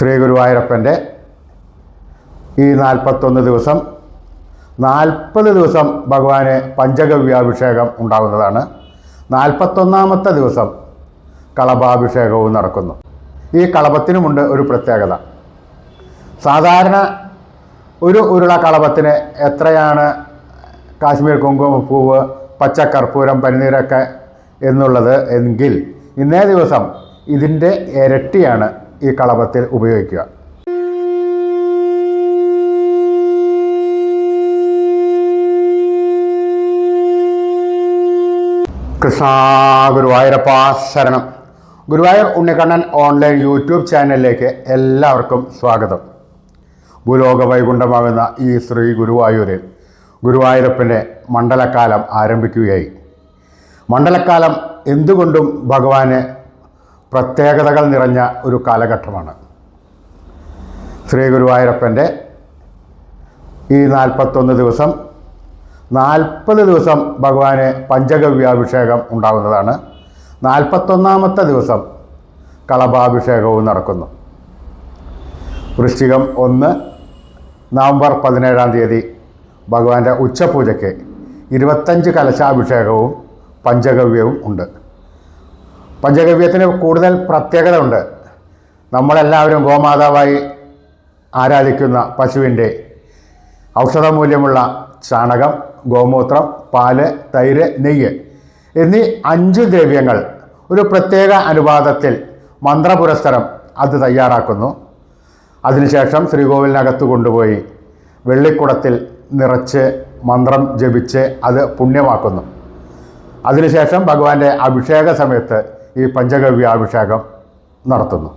ശ്രീ ഗുരുവായൂരപ്പന്റെ ഈ നാൽപ്പത്തൊന്ന് ദിവസം നാൽപ്പത് ദിവസം ഭഗവാന് പഞ്ചഗവ്യാഭിഷേകം ഉണ്ടാകുന്നതാണ്. നാൽപ്പത്തൊന്നാമത്തെ ദിവസം കളഭാഭിഷേകവും നടക്കുന്നു. ഈ കളഭത്തിനുമുണ്ട് ഒരു പ്രത്യേകത. സാധാരണ ഒരു ഉരുള കളഭത്തിന് എത്രയാണ് കാശ്മീർ കുങ്കുമപ്പൂവ് പച്ചക്കർപ്പൂരം പനിനീരൊക്കെ എന്നുള്ളത് എങ്കിൽ ഇന്നേ ദിവസം ഇതിന്റെ ഇരട്ടിയാണ് ഈ കളപത്തിൽ ഉപയോഗിക്കുക. കൃഷ്ണ ഗുരുവായൂരപ്പ ശരണം. ഗുരുവായൂർ ഉണ്ണിക്കണ്ണൻ ഓൺലൈൻ യൂട്യൂബ് ചാനലിലേക്ക് എല്ലാവർക്കും സ്വാഗതം. ഭൂലോക വൈകുണ്ഠമാകുന്ന ഈ ശ്രീ ഗുരുവായൂരിൽ ഗുരുവായൂരപ്പന്റെ മണ്ഡലക്കാലം ആരംഭിക്കുകയായി. മണ്ഡലക്കാലം എന്തുകൊണ്ടും ഭഗവാന് പ്രത്യേകതകൾ നിറഞ്ഞ ഒരു കാലഘട്ടമാണ്. ശ്രീ ഗുരുവായൂരപ്പന്റെ ഈ നാൽപ്പത്തൊന്ന് ദിവസം നാൽപ്പത് ദിവസം ഭഗവാന് പഞ്ചഗവ്യാഭിഷേകം ഉണ്ടാകുന്നതാണ് നാൽപ്പത്തൊന്നാമത്തെ ദിവസം കളഭാഭിഷേകവും നടക്കുന്നു. വൃശ്ചികം ഒന്ന് നവംബർ പതിനേഴാം തീയതി ഭഗവാന്റെ ഉച്ചപൂജയ്ക്ക് ഇരുപത്തഞ്ച് കലശാഭിഷേകവും പഞ്ചഗവ്യവും ഉണ്ട്. പഞ്ചഗവ്യത്തിന് കൂടുതൽ പ്രത്യേകത ഉണ്ട് നമ്മളെല്ലാവരും ഗോമാതാവായി ആരാധിക്കുന്ന പശുവിന്റെ ഔഷധമൂല്യമുള്ള ചാണകം ഗോമൂത്രം പാൽ തൈര് നെയ്യ് എന്നീ അഞ്ച് ദ്രവ്യങ്ങൾ ഒരു പ്രത്യേക അനുപാതത്തിൽ മന്ത്രപുരസ്സരം അത് തയ്യാറാക്കുന്നു. അതിനുശേഷം ശ്രീകോവിലിനകത്ത് കൊണ്ടുപോയി വെള്ളിക്കുടത്തിൽ നിറച്ച് മന്ത്രം ജപിച്ച് അത് പുണ്യമാക്കുന്നു. അതിനുശേഷം ഭഗവാന്റെ അഭിഷേക സമയത്ത് ഈ പഞ്ചഗവ്യാഭിഷേകം നടത്തുന്നു.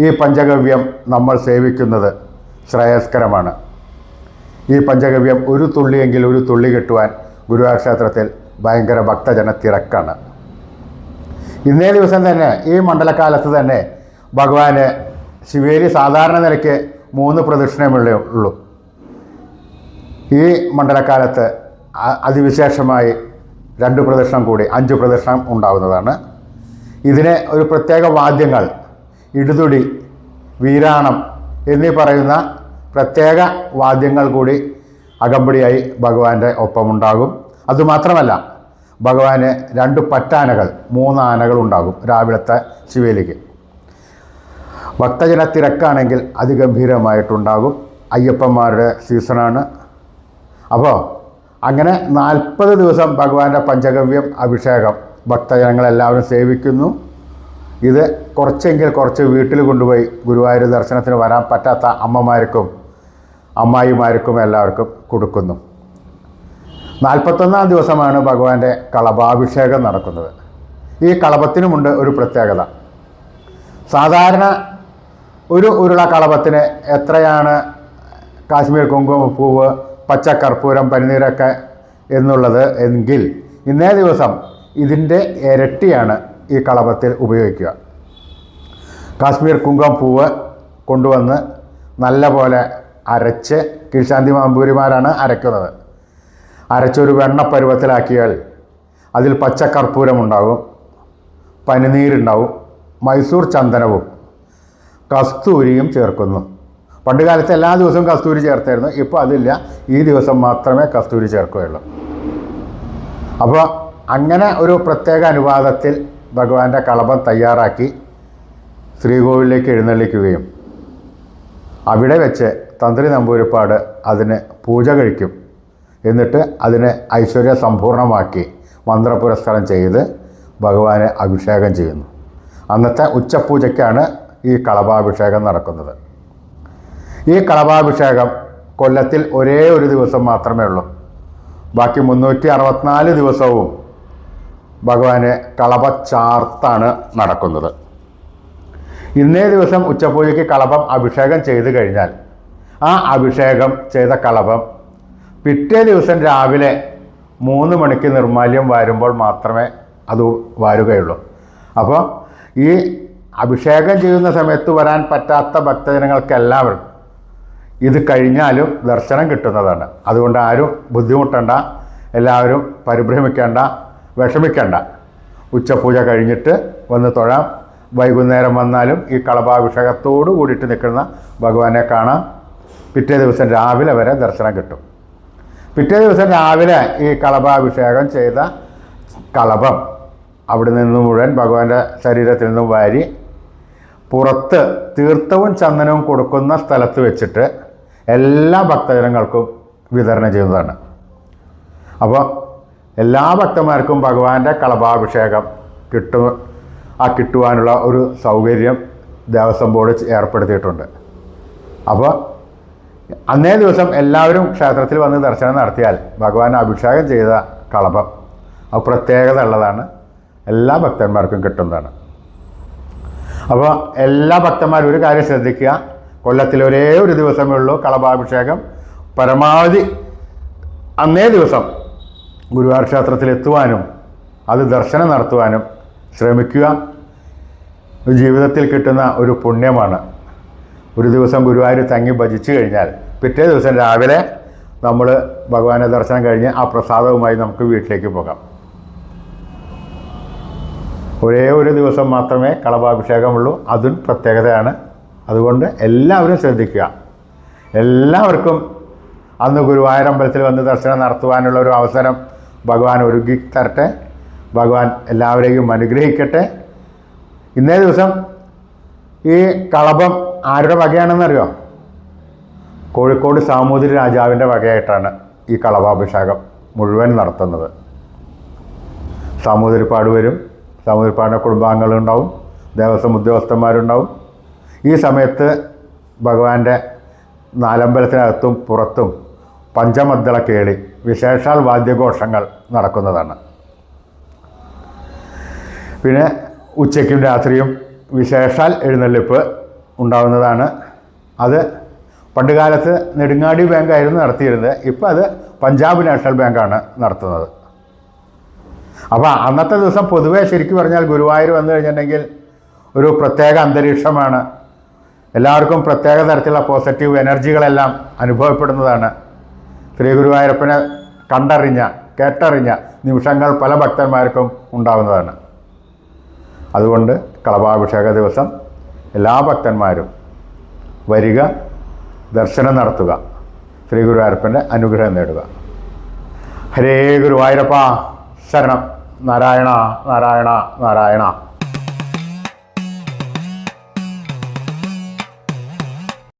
ഈ പഞ്ചഗവ്യം നമ്മൾ സേവിക്കുന്നത് ശ്രേയസ്കരമാണ്. ഈ പഞ്ചഗവ്യം ഒരു തുള്ളിയെങ്കിൽ ഒരു തുള്ളി കിട്ടുവാൻ ഗുരുവായൂർ ക്ഷേത്രത്തിൽ ഭയങ്കര ഭക്തജന തിരക്കാണ്. ഇന്നേ ദിവസം തന്നെ ഈ മണ്ഡലകാലത്ത് തന്നെ ഭഗവാന് ശിവേരി സാധാരണ നിലയ്ക്ക് മൂന്ന് പ്രദക്ഷിണമുള്ളേ ഉള്ളൂ. ഈ മണ്ഡലകാലത്ത് അതിവിശേഷമായി രണ്ട് പ്രദക്ഷിണം കൂടി അഞ്ച് പ്രദക്ഷിണം ഉണ്ടാവുന്നതാണ്. ഇതിന് ഒരു പ്രത്യേക വാദ്യങ്ങൾ ഇടുതുടി വീരാണം എന്നീ പറയുന്ന പ്രത്യേക വാദ്യങ്ങൾ കൂടി അകമ്പടിയായി ഭഗവാന്റെ ഒപ്പമുണ്ടാകും. അതുമാത്രമല്ല ഭഗവാന് രണ്ട് പറ്റാനകൾ മൂന്ന് ആനകൾ ഉണ്ടാകും രാവിലത്തെ ശിവേലിക്ക്. ഭക്തജന തിരക്കാണെങ്കിൽ അതിഗംഭീരമായിട്ടുണ്ടാകും. അയ്യപ്പന്മാരുടെ സീസണാണ്. അപ്പോൾ അങ്ങനെ നാൽപ്പത് ദിവസം ഭഗവാന്റെ പഞ്ചഗവ്യം അഭിഷേകം ഭക്തജനങ്ങളെല്ലാവരും സേവിക്കുന്നു. ഇത് കുറച്ചെങ്കിൽ കുറച്ച് വീട്ടിൽ കൊണ്ടുപോയി ഗുരുവായൂർ ദർശനത്തിന് വരാൻ പറ്റാത്ത അമ്മമാർക്കും അമ്മായിമാർക്കും എല്ലാവർക്കും കൊടുക്കുന്നു. നാൽപ്പത്തൊന്നാം ദിവസമാണ് ഭഗവാന്റെ കളഭാഭിഷേകം നടക്കുന്നത്. ഈ കളഭത്തിനുമുണ്ട് ഒരു പ്രത്യേകത. സാധാരണ ഒരു ഉരുള കളഭത്തിന് എത്രയാണ് കാശ്മീർ കുങ്കുമപ്പൂവ് പച്ചക്കർപ്പൂരം പനിനീരൊക്കെ എന്നുള്ളത് എങ്കിൽ ഇന്നേ ദിവസം ഇതിന്റെ ഇരട്ടിയാണ് ഈ കളപത്തിൽ ഉപയോഗിക്കുക. കാശ്മീർ കുങ്കം പൂവ് കൊണ്ടുവന്ന് നല്ല പോലെ അരച്ച് കീഴ്ശാന്തി മാമ്പൂരിമാരാണ് അരയ്ക്കുന്നത്. അരച്ചൊരു വെണ്ണ പരുവത്തിലാക്കിയാൽ അതിൽ പച്ചക്കർപ്പൂരമുണ്ടാകും പനിനീരുണ്ടാവും മൈസൂർ ചന്ദനവും കസ്തൂരിയും ചേർക്കുന്നു. പണ്ട് കാലത്ത് എല്ലാ ദിവസവും കസ്തൂരി ചേർത്തായിരുന്നു ഇപ്പോൾ അതില്ല. ഈ ദിവസം മാത്രമേ കസ്തൂരി ചേർക്കുകയുള്ളൂ. അപ്പോൾ അങ്ങനെ ഒരു പ്രത്യേക അനുവാദത്തിൽ ഭഗവാന്റെ കളഭം തയ്യാറാക്കി ശ്രീകോവിലേക്ക് എഴുന്നള്ളിക്കുകയും അവിടെ വെച്ച് തന്ത്രി നമ്പൂരിപ്പാട് അതിന് പൂജ കഴിക്കും. എന്നിട്ട് അതിനെ ഐശ്വര്യ സമ്പൂർണമാക്കി മന്ത്രപുരസ്കാരം ചെയ്ത് ഭഗവാനെ അഭിഷേകം ചെയ്യുന്നു. അന്നത്തെ ഉച്ചപൂജയ്ക്കാണ് ഈ കളഭാഭിഷേകം നടക്കുന്നത്. ഈ കളഭാഭിഷേകം കൊല്ലത്തിൽ ഒരേ ഒരു ദിവസം മാത്രമേ ഉള്ളൂ. ബാക്കി മുന്നൂറ്റി അറുപത്തിനാല് ദിവസവും ഭഗവാന് കളഭച്ചാർത്താണ് നടക്കുന്നത്. ഇന്നേ ദിവസം ഉച്ചപൂജയ്ക്ക് കളഭം അഭിഷേകം ചെയ്തു കഴിഞ്ഞാൽ ആ അഭിഷേകം ചെയ്ത കളഭം പിറ്റേ ദിവസം രാവിലെ മൂന്ന് മണിക്ക് നിർമാല്യം വരുമ്പോൾ മാത്രമേ അത് വാരുകയുള്ളൂ. അപ്പോൾ ഈ അഭിഷേകം ചെയ്യുന്ന സമയത്ത് വരാൻ പറ്റാത്ത ഭക്തജനങ്ങൾക്കെല്ലാവരും ഇത് കഴിഞ്ഞാലും ദർശനം കിട്ടുന്നതാണ്. അതുകൊണ്ട് ആരും ബുദ്ധിമുട്ടേണ്ട എല്ലാവരും പരിഭ്രമിക്കേണ്ട വിഷമിക്കേണ്ട. ഉച്ചപൂജ കഴിഞ്ഞിട്ട് വന്ന് തൊഴാം. വൈകുന്നേരം വന്നാലും ഈ കളഭാഭിഷേകത്തോടു കൂടിയിട്ട് നിൽക്കുന്ന ഭഗവാനെ കാണാം. പിറ്റേ ദിവസം രാവിലെ വരെ ദർശനം കിട്ടും. പിറ്റേ ദിവസം രാവിലെ ഈ കളഭാഭിഷേകം ചെയ്ത കളഭം അവിടെ നിന്ന് മുഴുവൻ ഭഗവാന്റെ ശരീരത്തിൽ നിന്നും വാരി പുറത്ത് തീർത്ഥവും ചന്ദനവും കൊടുക്കുന്ന സ്ഥലത്ത് വെച്ചിട്ട് എല്ലാ ഭക്തജനങ്ങൾക്കും വിതരണം ചെയ്യുന്നതാണ്. അപ്പോൾ എല്ലാ ഭക്തന്മാർക്കും ഭഗവാന്റെ കളഭാഭിഷേകം കിട്ടു ആ കിട്ടുവാനുള്ള ഒരു സൗകര്യം ദേവസ്വം ബോർഡ് ഏർപ്പെടുത്തിയിട്ടുണ്ട്. അപ്പോൾ അന്നേ ദിവസം എല്ലാവരും ക്ഷേത്രത്തിൽ വന്ന് ദർശനം നടത്തിയാൽ ഭഗവാൻ അഭിഷേകം ചെയ്ത കളഭം അത് പ്രത്യേകത ഉള്ളതാണ് എല്ലാ ഭക്തന്മാർക്കും കിട്ടുന്നതാണ്. അപ്പോൾ എല്ലാ ഭക്തന്മാരും ഒരു കാര്യം ശ്രദ്ധിക്കുക. കൊല്ലത്തിൽ ഒരേ ഒരു ദിവസമേ ഉള്ളൂ കളഭാഭിഷേകം. പരമാവധി അന്നേ ദിവസം ഗുരുവായൂർ ക്ഷേത്രത്തിൽ എത്തുവാനും അത് ദർശനം നടത്തുവാനും ശ്രമിക്കുക. ജീവിതത്തിൽ കിട്ടുന്ന ഒരു പുണ്യമാണ്. ഒരു ദിവസം ഗുരുവായൂർ തങ്ങി ഭജിച്ചു കഴിഞ്ഞാൽ പിറ്റേ ദിവസം രാവിലെ നമ്മൾ ഭഗവാനെ ദർശനം കഴിഞ്ഞ് ആ പ്രസാദവുമായി നമുക്ക് വീട്ടിലേക്ക് പോകാം. ഒരേ ഒരു ദിവസം മാത്രമേ കളഭാഭിഷേകമുള്ളൂ. അതും പ്രത്യേകതയാണ്. അതുകൊണ്ട് എല്ലാവരും ശ്രദ്ധിക്കുക. എല്ലാവർക്കും അന്ന് ഗുരുവായൂരമ്പലത്തിൽ വന്ന് ദർശനം നടത്തുവാനുള്ള ഒരു അവസരം ഭഗവാൻ ഒരുക്കി തരട്ടെ. ഭഗവാൻ എല്ലാവരെയും അനുഗ്രഹിക്കട്ടെ. ഇന്നേ ദിവസം ഈ കളഭം ആരുടെ വകയാണെന്നറിയോ? കോഴിക്കോട് സാമൂതിരി രാജാവിന്റെ വകയായിട്ടാണ് ഈ കളഭാഭിഷേകം മുഴുവൻ നടത്തുന്നത്. സാമൂതിരിപ്പാട് വരും സാമൂതിരിപ്പാടിന്റെ കുടുംബാംഗങ്ങളുണ്ടാവും ദേവസ്വം ഉദ്യോഗസ്ഥന്മാരുണ്ടാവും. ഈ സമയത്ത് ഭഗവാന്റെ നാലമ്പലത്തിനകത്തും പുറത്തും പഞ്ചമദ്ദള കേളി വിശേഷാൽ വാദ്യഘോഷങ്ങൾ നടക്കുന്നതാണ്. പിന്നെ ഉച്ചയ്ക്കും രാത്രിയും വിശേഷാൽ എഴുന്നള്ളിപ്പ് ഉണ്ടാവുന്നതാണ്. അത് പണ്ടുകാലത്ത് നെടുങ്ങാടി ബാങ്കായിരുന്നു നടത്തിയിരുന്നത്. ഇപ്പോൾ അത് പഞ്ചാബ് നാഷണൽ ബാങ്കാണ് നടത്തുന്നത്. അപ്പോൾ അന്നത്തെ ദിവസം പൊതുവേ ശരിക്കും പറഞ്ഞാൽ ഗുരുവായൂർ വന്നു കഴിഞ്ഞിട്ടുണ്ടെങ്കിൽ ഒരു പ്രത്യേക അന്തരീക്ഷമാണ്. എല്ലാവർക്കും പ്രത്യേക തരത്തിലുള്ള പോസിറ്റീവ് എനർജികളെല്ലാം അനുഭവപ്പെടുന്നതാണ്. ശ്രീ ഗുരുവായൂരപ്പനെ കണ്ടറിഞ്ഞ കേട്ടറിഞ്ഞ നിമിഷങ്ങൾ പല ഭക്തന്മാർക്കും ഉണ്ടാകുന്നതാണ് അതുകൊണ്ട് കളഭാഭിഷേക ദിവസം എല്ലാ ഭക്തന്മാരും വരിക ദർശനം നടത്തുക ശ്രീ ഗുരുവായൂരപ്പന്റെ അനുഗ്രഹം നേടുക. ഹരേ ഗുരുവായൂരപ്പ ശരണം. നാരായണ നാരായണ നാരായണ.